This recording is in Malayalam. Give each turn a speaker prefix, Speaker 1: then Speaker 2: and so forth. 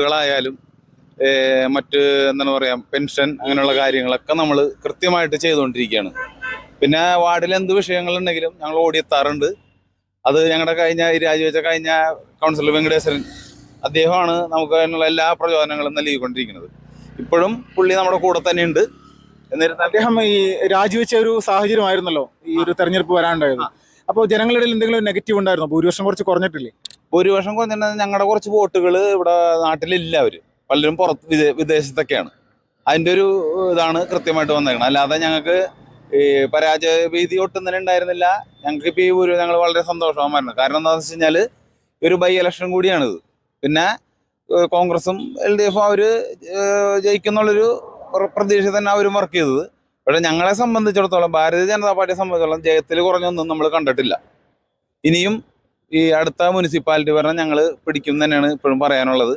Speaker 1: ായാലും മറ്റ് എന്താണ് പറയാ പെൻഷൻ അങ്ങനെയുള്ള കാര്യങ്ങളൊക്കെ നമ്മൾ കൃത്യമായിട്ട് ചെയ്തുകൊണ്ടിരിക്കുകയാണ്. പിന്നെ വാർഡിൽ എന്ത് വിഷയങ്ങളുണ്ടെങ്കിലും ഞങ്ങൾ ഓടിയെത്താറുണ്ട്. അത് ഞങ്ങളുടെ കഴിഞ്ഞ ഈ രാജിവെച്ച കഴിഞ്ഞ കൗൺസിലർ വെങ്കടേശ്വരൻ അദ്ദേഹമാണ് നമുക്ക് അതിനുള്ള എല്ലാ പ്രചോദനങ്ങളും നൽകിക്കൊണ്ടിരിക്കുന്നത്. ഇപ്പോഴും പുള്ളി നമ്മുടെ കൂടെ തന്നെയുണ്ട്. എന്നിരുന്നാൽ
Speaker 2: അദ്ദേഹം ഈ രാജിവെച്ച ഒരു സാഹചര്യമായിരുന്നല്ലോ ഈ ഒരു തെരഞ്ഞെടുപ്പ് വരാനുണ്ടായത്. അപ്പോൾ ജനങ്ങളുടെ ഇടയിൽ എന്തെങ്കിലും നെഗറ്റീവ് ഉണ്ടായിരുന്നോ? ഭൂരിപക്ഷം കുറച്ച് കുറഞ്ഞിട്ടില്ലേ?
Speaker 1: ഭൂരിപക്ഷം കുറഞ്ഞിട്ടുണ്ടെങ്കിൽ ഞങ്ങളുടെ കുറച്ച് വോട്ടുകൾ ഇവിടെ നാട്ടിലില്ല അവർ. പലരും പുറത്ത് വിദേശത്തൊക്കെയാണ്. അതിന്റെ ഒരു ഇതാണ് കൃത്യമായിട്ട് വന്നേക്കുന്നത് അല്ലാതെ ഞങ്ങൾക്ക് ഈ പരാജയ ഭീതി ഒട്ടും തന്നെ ഉണ്ടായിരുന്നില്ല. ഞങ്ങൾക്ക് ഇപ്പൊ ഈ ഒരു ഞങ്ങൾ വളരെ സന്തോഷമായിരുന്നു കാരണം എന്താണെന്ന് വെച്ച് കഴിഞ്ഞാൽ ഒരു ബൈ ഇലക്ഷൻ കൂടിയാണിത്. പിന്നെ കോൺഗ്രസും എൽ ഡി എഫും ഏഹ് ജയിക്കുന്നുള്ളൊരു പ്ര- പ്രതീക്ഷ തന്നെ അവരും വർക്ക് ചെയ്തത്. പക്ഷെ ഞങ്ങളെ സംബന്ധിച്ചിടത്തോളം ഭാരതീയ ജനതാ പാർട്ടിയെ സംബന്ധിച്ചിടത്തോളം ജയത്തിൽ കുറഞ്ഞൊന്നും നമ്മൾ കണ്ടിട്ടില്ല. ഇനിയും ഈ അടുത്ത മുനിസിപ്പാലിറ്റി ഭരണം ഞങ്ങൾ പിടിക്കും തന്നെയാണ് ഇപ്പോഴും പറയാനുള്ളത്.